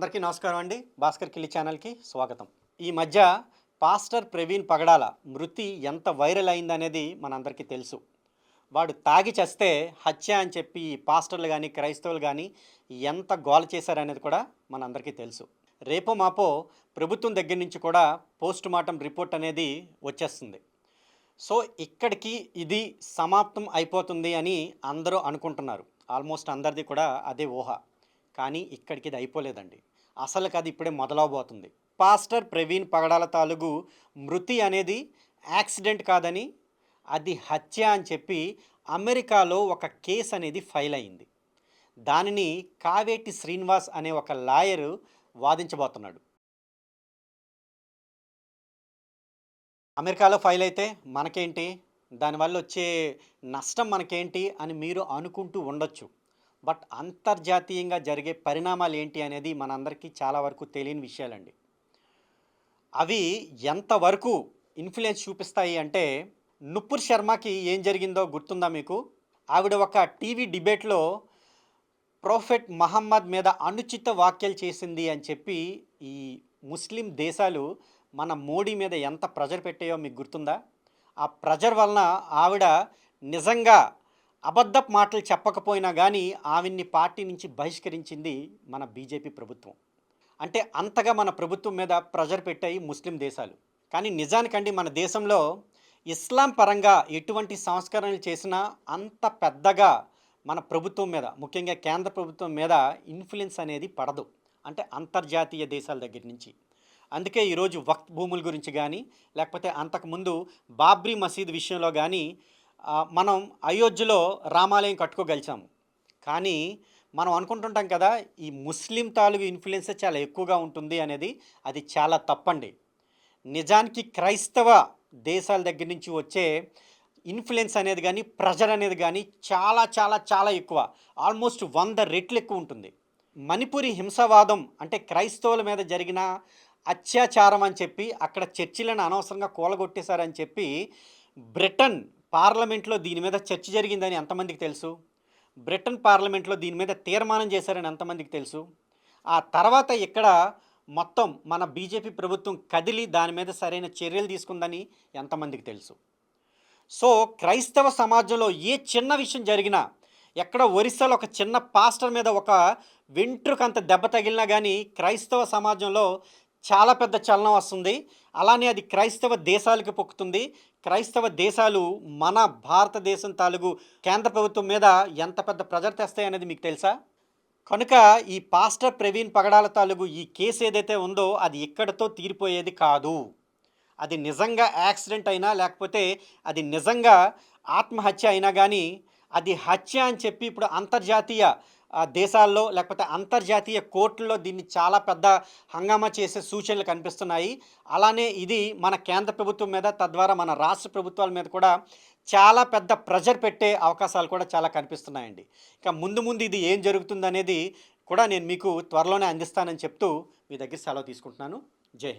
అందరికీ నమస్కారం అండి. భాస్కర్ కిల్లి ఛానల్కి స్వాగతం. ఈ మధ్య పాస్టర్ ప్రవీణ్ పగడాల మృతి ఎంత వైరల్ అయిందనేది మనందరికీ తెలుసు. వాడు తాగి చేస్తే హత్య అని చెప్పి పాస్టర్లు కానీ క్రైస్తవులు కానీ ఎంత గోల చేశారనేది కూడా మనందరికీ తెలుసు. రేపో మాపో ప్రభుత్వం దగ్గర నుంచి కూడా పోస్ట్ మార్టం రిపోర్ట్ అనేది వచ్చేస్తుంది. సో ఇక్కడికి ఇది సమాప్తం అయిపోతుంది అని అందరూ అనుకుంటున్నారు. ఆల్మోస్ట్ అందరిది కూడా అదే ఊహ. కానీ ఇక్కడికి ఇది అయిపోలేదండి. అసలుకి అది ఇప్పుడే మొదలవబోతుంది. పాస్టర్ ప్రవీణ్ పగడాల తాలూగు మృతి అనేది యాక్సిడెంట్ కాదని అది హత్య అని చెప్పి అమెరికాలో ఒక కేసు అనేది ఫైల్ అయింది. దానిని కావేటి శ్రీనివాస్ అనే ఒక లాయరు వాదించబోతున్నాడు. అమెరికాలో ఫైల్ అయితే మనకేంటి? దానివల్ల వచ్చే నష్టం మనకేంటి? అని మీరు అనుకుంటూ ఉండొచ్చు. బట్ అంతర్జాతీయంగా జరిగే పరిణామాలు ఏంటి అనేది మనందరికీ చాలా వరకు తెలియని విషయాలండి. అవి ఎంతవరకు ఇన్ఫ్లుయెన్స్ చూపిస్తాయి అంటే నుప్పుర్ శర్మకి ఏం జరిగిందో గుర్తుందా మీకు? ఆవిడ ఒక టీవీ డిబేట్లో ప్రోఫెట్ మహమ్మద్ మీద అనుచిత వ్యాఖ్యలు చేసింది అని చెప్పి ఈ ముస్లిం దేశాలు మన మోడీ మీద ఎంత ప్రెజర్ పెట్టాయో మీకు గుర్తుందా? ఆ ప్రెజర్ వలన ఆవిడ నిజంగా అబద్ధపు మాటలు చెప్పకపోయినా కానీ ఆవిడ్ని పార్టీ నుంచి బహిష్కరించింది మన బీజేపీ ప్రభుత్వం. అంటే అంతగా మన ప్రభుత్వం మీద ప్రెజర్ పెట్టాయి ముస్లిం దేశాలు. కానీ నిజానికండి మన దేశంలో ఇస్లాం పరంగా ఎటువంటి సంస్కరణలు చేసినా అంత పెద్దగా మన ప్రభుత్వం మీద ముఖ్యంగా కేంద్ర ప్రభుత్వం మీద ఇన్ఫ్లుయెన్స్ అనేది పడదు. అంటే అంతర్జాతీయ దేశాల దగ్గర నుంచి. అందుకే ఈరోజు వక్త్ భూముల గురించి కానీ లేకపోతే అంతకుముందు బాబ్రీ మసీద్ విషయంలో కానీ మనం అయోధ్యలో రామాలయం కట్టుకోగలిచాము. కానీ మనం అనుకుంటుంటాం కదా ఈ ముస్లిం తాలూకు ఇన్ఫ్లుయెన్స్ చాలా ఎక్కువగా ఉంటుంది అనేది అది చాలా తప్పండి. నిజానికి క్రైస్తవ దేశాల దగ్గర నుంచి వచ్చే ఇన్ఫ్లుయెన్స్ అనేది కానీ ప్రెజర్ అనేది కానీ చాలా చాలా చాలా ఎక్కువ. ఆల్మోస్ట్ వంద రెట్లు ఎక్కువ ఉంటుంది. మణిపురి హింసవాదం అంటే క్రైస్తవుల మీద జరిగిన అత్యాచారం అని చెప్పి అక్కడ చర్చిలను అనవసరంగా కూలగొట్టేశారని చెప్పి బ్రిటన్ పార్లమెంట్లో దీని మీద చర్చ జరిగిందని ఎంతమందికి తెలుసు? బ్రిటన్ పార్లమెంట్లో దీని మీద తీర్మానం చేశారని ఎంతమందికి తెలుసు? ఆ తర్వాత ఇక్కడ మొత్తం మన బీజేపీ ప్రభుత్వం కదిలి దాని మీద సరైన చర్యలు తీసుకుందని ఎంతమందికి తెలుసు? సో క్రైస్తవ సమాజంలో ఏ చిన్న విషయం జరిగినా ఎక్కడ ఒరిస్సాలో ఒక చిన్న పాస్టర్ మీద ఒక వెంట్రుకంత దెబ్బ తగిలినా కానీ క్రైస్తవ సమాజంలో చాలా పెద్ద చలనం వస్తుంది. అలానే అది క్రైస్తవ దేశాలకు పొక్కుతుంది. క్రైస్తవ దేశాలు మన భారతదేశం తాలూకు కేంద్ర ప్రభుత్వం మీద ఎంత పెద్ద ప్రెజర్ తెస్తాయనేది మీకు తెలుసా? కనుక ఈ పాస్టర్ ప్రవీణ్ పగడాల తాలూకు ఈ కేసు ఏదైతే ఉందో అది ఇక్కడతో తీరిపోయేది కాదు. అది నిజంగా యాక్సిడెంట్ అయినా లేకపోతే అది నిజంగా ఆత్మహత్య అయినా కానీ అది హత్య అని చెప్పి ఇప్పుడు అంతర్జాతీయ దేశాల్లో లేకపోతే అంతర్జాతీయ కోర్టుల్లో దీన్ని చాలా పెద్ద హంగామా చేసే సూచనలు కనిపిస్తున్నాయి. అలానే ఇది మన కేంద్ర ప్రభుత్వం మీద తద్వారా మన రాష్ట్ర ప్రభుత్వాల మీద కూడా చాలా పెద్ద ప్రెజర్ పెట్టే అవకాశాలు కూడా చాలా కనిపిస్తున్నాయండి. ఇక ముందు ముందు ఇది ఏం జరుగుతుందనేది కూడా నేను మీకు త్వరలోనే అందిస్తానని చెప్తూ మీ దగ్గర సెలవు తీసుకుంటున్నాను. జై హింద్.